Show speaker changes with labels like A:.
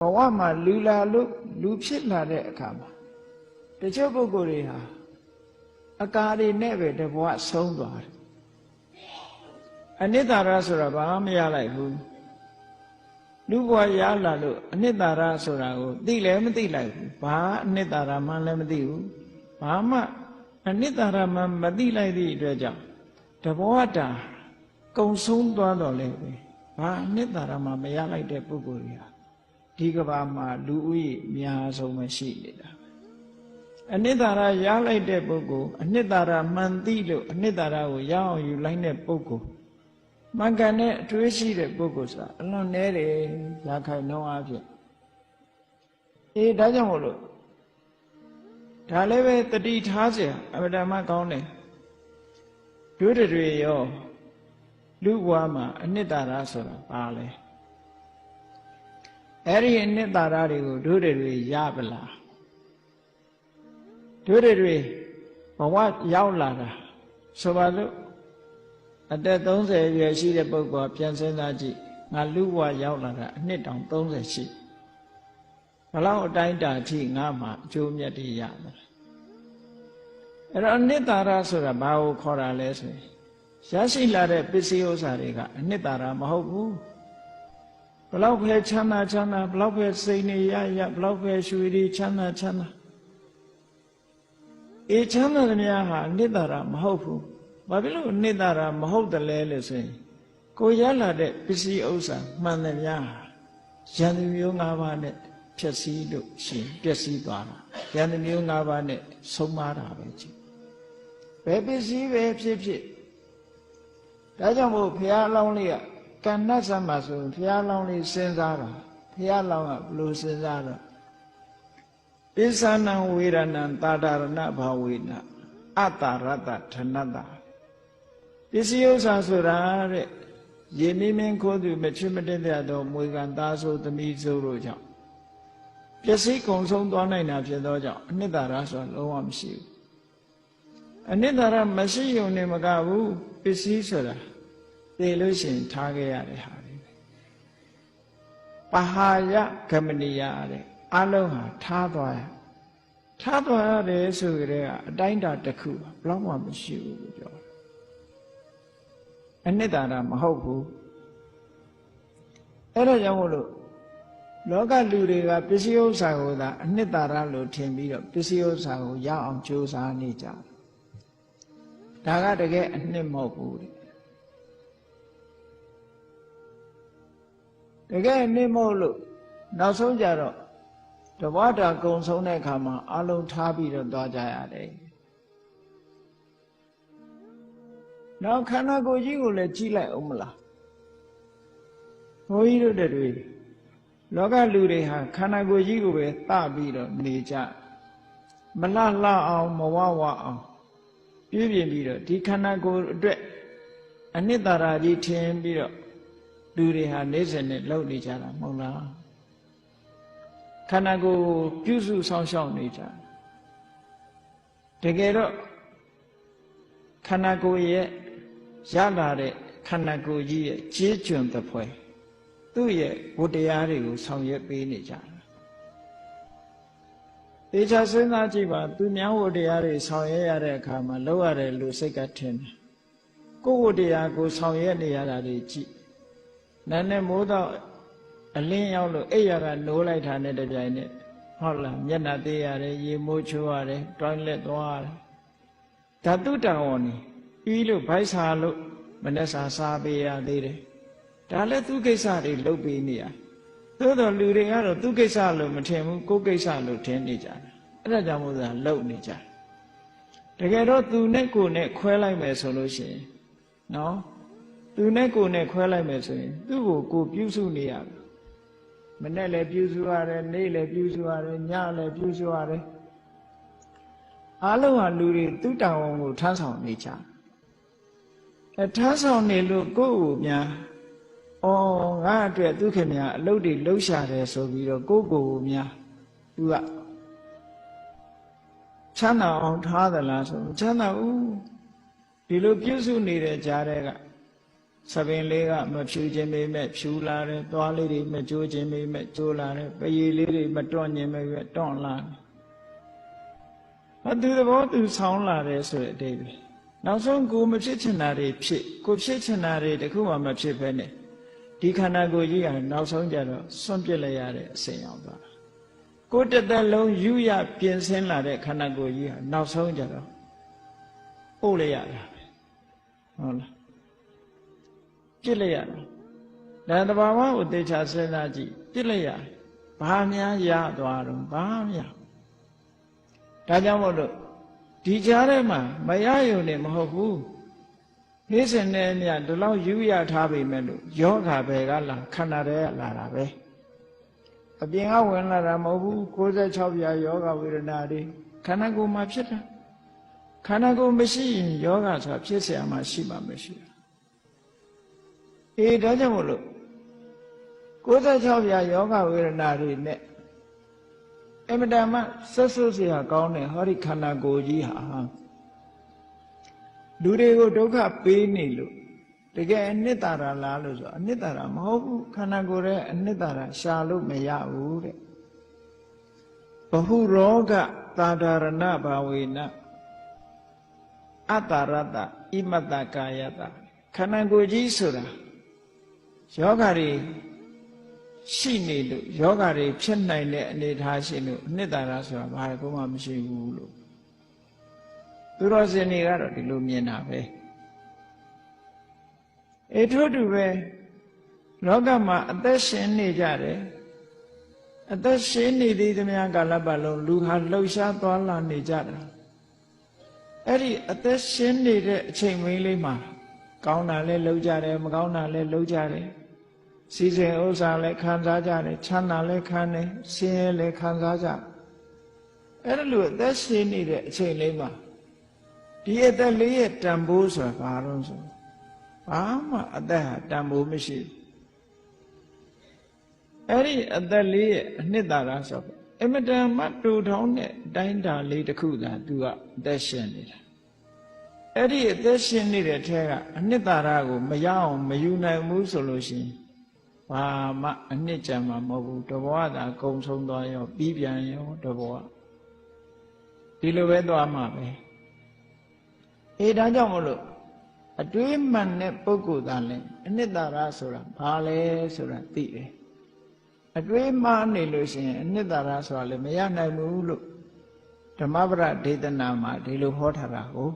A: ဘဝမှာလူလာလို့လူဖြစ်လာတဲ့အခါမှာတချို့ပုဂ္ဂိုလ်တွေဟာအကာတွေနဲ့ပဲတဘဝဆုံးသွားတယ်အနိတ္တရဆိုတာဘာမှမရလိုက်ဘူးလူဘဝရလာလို့အနိတ္တရဆိုတာကိုသိလည်းမသိလိုက်ဘူးဘာအနိတ္တရမှလည်းမသိဘူးဘာမှအနိတ္တရမှမသိလိုက်သည့်အတွက်ကြောင့်တဘဝတာကုံဆုံးသွားတော့လေပဲဘာအနိတ္တရမှမရလိုက်တဲ့ပုဂ္ဂိုလ်တွေဟာ ဒီကဘာမှာလူဦးရေအများဆုံးပဲရှိနေတာပဲအနိတ္တရရလိုက်တဲ့ပုဂ္ဂိုလ်အနိတ္တရမှန်သိလို့အနိတ္တရကိုရအောင်ယူလိုက်တဲ့ပုဂ္ဂိုလ်မှန်ကန်တဲ့အတွေးရှိတဲ့ပုဂ္ဂိုလ်ဆိုတာအလွန်နည်းတယ်ရာခိုင်နှုန်းအဖြစ်အေးဒါကြောင့်မို့လို့ဒါလည်းပဲတတိထားเสียအမတမကောင်းတယ်တို့တွေရောလူဘဝမှာအနိတ္တရဆိုတာပါလဲ အဲ့ဒီအနိတ္တရတွေကိုတို့တွေရပလားတို့တွေဘဝရောက်လာတာဆိုပါလို့အသက်30ရွယ်ရှိတဲ့ပုဂ္ဂိုလ်ပြန်စဉ်းစားကြည့်ငါလူဘဝရောက်လာတာအနှစ်တောင်30ရှိဘလောက်အတိုင်းတာအထိငါမှအကျိုးမြတ်တွေရတယ်အဲ့တော့အနိတ္တရဆိုတာဘာကိုခေါ်တာလဲဆိုရင်ရရှိလာတဲ့ပစ္စည်းဥစ္စာတွေကအနှစ်သာရမဟုတ်ဘူးဘ လောက်ပဲချမ်းသာချမ်းသာဘလောက်ပဲစိတ်နေရရဘလောက်ပဲရွှေတွေချမ်းသာချမ်းသာအေးချမ်းသာသမျှဟာအနှစ်သာရမဟုတ်ဘူးဘာဖြစ်လို့အနှစ်သာရမဟုတ်တယ်လဲလို့ဆိုရင်ကိုရလာတဲ့ပစ္စည်းဥစ္စာမှန်သမျှဟာယန္တမျိုး၅ပါးနဲ့ဖြစ်စည်းလို့ရှိရင်ပျက်စီးသွားတာယန္တမျိုး၅ပါးနဲ့ဆုံးမတာပဲကြည့်ဘယ်ပစ္စည်းပဲဖြစ်ဖြစ်ဒါကြောင့်မို့ဘုရားအလောင်းလေးက ကဏ္ဍသမဆိုဘုရားအလောင်းလေးစဉ်းစားတာဘုရားအလောင်းကဘလို့စဉ်းစားတော့ပစ္ဆနံဝေရဏံတာဒရဏဘာဝေနအတ္တရတ္တဓနတ္တပစ္စည်းဥစ္စာဆိုတာတဲ့ရေမင်းမင်းခိုးသူမချွတ်မတက်တဲ့တော့မွေကံသားဆိုသမီးဆိုတို့ကြောင့်ပစ္စည်းကုံဆုံးသွားနိုင်တာဖြစ်သောကြောင့်အနှစ်သာရဆိုတာလုံးဝမရှိဘူးအနိတ္တရမရှိုံနဲ့မကဘူးပစ္စည်းဆိုတာ သိလို့ရှိရင်ထားခဲ့ရတဲ့ဟာတွေပဲပဟာယကမဏိယတဲ့အလုံးဟာထားသွားရထားသွားရတယ်ဆိုကြတဲ့အတိုင်းတာတစ်ခုဘလောက်မှမရှိဘူးလို့ပြောတယ်အနိတ္တရမဟုတ်ဘူးအဲ့ဒါကြောင့်မို့လို့လောကလူတွေကပစ္စည်းဥစ္စာကိုသာအနှစ်သာရလို့ထင်ပြီးတော့ပစ္စည်းဥစ္စာကိုရအောင်ကြိုးစားနေကြတယ်ဒါကတကယ်အနှစ်မဟုတ်ဘူးတဲ့ တကယ်အနှစ်မဟုတ်လို့နောက်ဆုံးကြတော့တဘွားတာကုံဆုံးတဲ့အခါမှာအလုံးထားပြီးတော့သွားကြရတယ်နောက်ခန္ဓာကိုယ်ကြီးကိုလည်းကြည့်လိုက်အောင်မလားဘုန်းကြီးတို့တွေလောကလူတွေဟာခန္ဓာကိုယ်ကြီးကိုပဲသပြီးတော့နေကြမလှလှအောင်မဝဝအောင်ပြည့်ပြည့်ပြီးတော့ဒီခန္ဓာကိုယ်အတွက်အနှစ်သာရကြီးထင်ပြီးတော့ လူတွေဟာနေစဉ်နဲ့လှုပ်နေကြတာမဟုတ်လားခန္ဓာကိုယ်ပြုစုဆောင်ရှောက်နေကြတကယ်တော့ခန္ဓာကိုယ်ရဲ့ရလာတဲ့ခန္ဓာကိုယ်ကြီးရဲ့ကြေးကျွန်သဖွယ်သူ့ရဲ့ဝတ္တရားတွေကိုဆောင်ရွက်ပေးနေကြတာတေချာစဉ်းစားကြည့်ပါသူများဝတ္တရားတွေဆောင်ရွက်ရတဲ့အခါမှာလောက်ရတယ်လို့စိတ်ကထင်တယ်ကိုယ်ဝတ္တရားကိုဆောင်ရွက်နေရတာတွေကြည့် နာနဲ့မိုးတော့အလင်းရောက်လို့အိပ်ရကနိုးလိုက်တာနဲ့တပြိုင်နက်ဟုတ်လားမျက်နှာသေးရတယ်ရေမိုးချိုးရတယ်တွိုင်းလက်သွားရတယ်ဓာတုတံဝန်နေပြီးလို့ဗိုက်စာလို့မနဲ့စာစားပေးရသေးတယ်ဒါလည်းသူကိစ္စတွေလုပ်ပေးနေရသို့တော်လူတွေကတော့သူကိစ္စလို့မထင်ဘူးကိုယ်ကိစ္စလို့ထင်နေကြတယ်အဲ့ဒါကြောင့်မို့သာလုပ်နေကြတယ်တကယ်တော့သူနဲ့ကိုယ်နဲ့ခွဲလိုက်မယ်ဆိုလို့ရှိရင်နော် သူနဲ့ကိုယ်နဲ့ခွဲလိုက်မယ်ဆိုရင် သူ့ကိုကိုပြုစုနေရမယ်မနဲ့လည်းပြုစုရတယ်နေ့လည်းပြုစုရတယ်ညလည်းပြုစုရတယ်အားလုံးဟာလူတွေသူ့တောင်ဝန်ကိုထမ်းဆောင်နေကြအဲထမ်းဆောင်နေလို့ကိုယ့်ကိုများဩငါအတွက်သူခင်များအလုပ်တွေလှုပ်ရှားတယ်ဆိုပြီးတော့ကိုယ့်ကိုယ်ကိုများသူကချမ်းသာအောင်ထားသလားဆိုချမ်းသာဘူးဒီလိုပြုစုနေတဲ့ကြားတဲ့က ဆပင်လေးကမဖြူခြင်းပေမဲ့ဖြူလာတယ်သွားလေးတွေမကြိုးခြင်းပေမဲ့ကြိုးလာတယ်ပရည်လေးတွေမတွန့်ခြင်းပေမဲ့တွန့်လာတယ်အတူသဘောသူဆောင်းလာတယ်ဆိုတဲ့အတိတ်ပဲနောက်ဆုံးကိုမဖြစ်ချင်တာတွေဖြစ်ကိုဖြစ်ချင်တာတွေတခုမှမဖြစ်ဘဲနဲ့ဒီခန္ဓာကိုယ်ကြီးဟာနောက်ဆုံးကြတော့စွန့်ပစ်လိုက်ရတဲ့အစဉ်ရောက်သွားတာကိုယ်တစ်သက်လုံးယူရပြင်ဆင်လာတဲ့ခန္ဓာကိုယ်ကြီးဟာနောက်ဆုံးကြတော့ပို့လိုက်ရတာပဲဟုတ်လား ပြစ်လိုက်ရတာဒါတဘာဝကိုသေချာစဉ်းစားကြည့်ပြစ်လိုက်ရဘာများရသွားတော့ဘာများဒါကြောင့်မို့လို့ဒီကြားထဲမှာမရယုံနေမဟုတ်ဘူးနေ့စဉ်နဲ့ညဒီလောက်ယူရထားပြီမဲ့လို့ယောဂဘယ်ကလာခန္ဓာထဲကလာတာပဲအပြင်ကဝင်လာတာမဟုတ်ဘူး66ပြာယောဂဝေဒနာတွေခန္ဓာကိုယ်မှာဖြစ်တာခန္ဓာကိုယ်မရှိရင်ယောဂဆိုတာဖြစ်เสียမှာရှိမှာမရှိဘူး အေးဒါကြောင့်မို့လို့96ပြာယောဂဝေဒနာတွေနဲ့အမတန်မှဆက်ဆုပ်စရာကောင်းတဲ့ဟောဒီခန္ဓာကိုယ်ကြီးဟာလူတွေကိုဒုက္ခပေးနေလို့တကယ်အနှစ်သာရလားလို့ဆိုအနှစ်သာရမဟုတ်ဘူးခန္ဓာကိုယ်ရဲ့အနှစ်သာရရှာလို့မရဘူးတဲ့ဘဟုရောဂသာဒရဏဘာဝေနအတ္တရတ္တဣမတ္တကာယတ္တခန္ဓာကိုယ်ကြီးဆိုတာ ယောဂတွေရှိနေလို့ယောဂတွေဖြစ်နိုင်တဲ့အနေအထားရှိလို့အနှစ်သာရဆိုတာဘာကိုမှမရှိဘူးလို့သူတော်စင်တွေကတော့ဒီလိုမြင်တာပဲအေထို့တူပဲလောကမှာအသက်ရှင်နေကြတယ်အသက်ရှင်နေသေးသမျှကာလပတ်လုံးလူဟာလှုပ်ရှားသွားလာနေကြတာအဲ့ဒီအသက်ရှင်နေတဲ့အချိန်မင်းလေးမှာ ကောင်းတာလည်းလှုပ်ကြတယ်မကောင်းတာလည်းလှုပ်ကြတယ်စီစဉ်ဥစ္စာလည်းခံစားကြတယ်ချမ်းသာလည်းခံတယ်ဆင်းရဲလည်းခံစားကြအဲ့ဒါလိုအသက်ရှင်နေတဲ့အချိန်လေးမှာဒီအသက်လေးရဲ့တန်ဖိုးဆိုတာဘာလို့ဆိုဘာမှအသက်ဟာတန်ဖိုးမရှိဘူးအဲ့ဒီအသက်လေးရဲ့အနှစ်သာရဆိုအမတန်မှတူထောင်းတဲ့အတိုင်းတာလေးတစ်ခုသာသူကအသက်ရှင်နေတာ အဲ့ဒီအသက်ရှင်နေတဲ့ထဲကအနှစ်သာရကိုမရအောင်မယူနိုင်ဘူးဆိုလို့ရှိရင်ဘာမှအနှစ်ကြံမှာမဟုတ်ဘူးတဘောကသာကုံဆုံးသွားရောပြီးပြန်ရောတဘောကဒီလိုပဲသွားမှာပဲအေးဒါကြောင့်မလို့အတွေးမှန်တဲ့ပုဂ္ဂိုလ်သားလဲအနှစ်သာရဆိုတာဘာလဲဆိုတာသိတယ်အတွေးမှားနေလို့ရှိရင်အနှစ်သာရဆိုတာလည်းမရနိုင်ဘူးလို့ဓမ္မပဒဒေသနာမှာဒီလိုဟောထားတာကို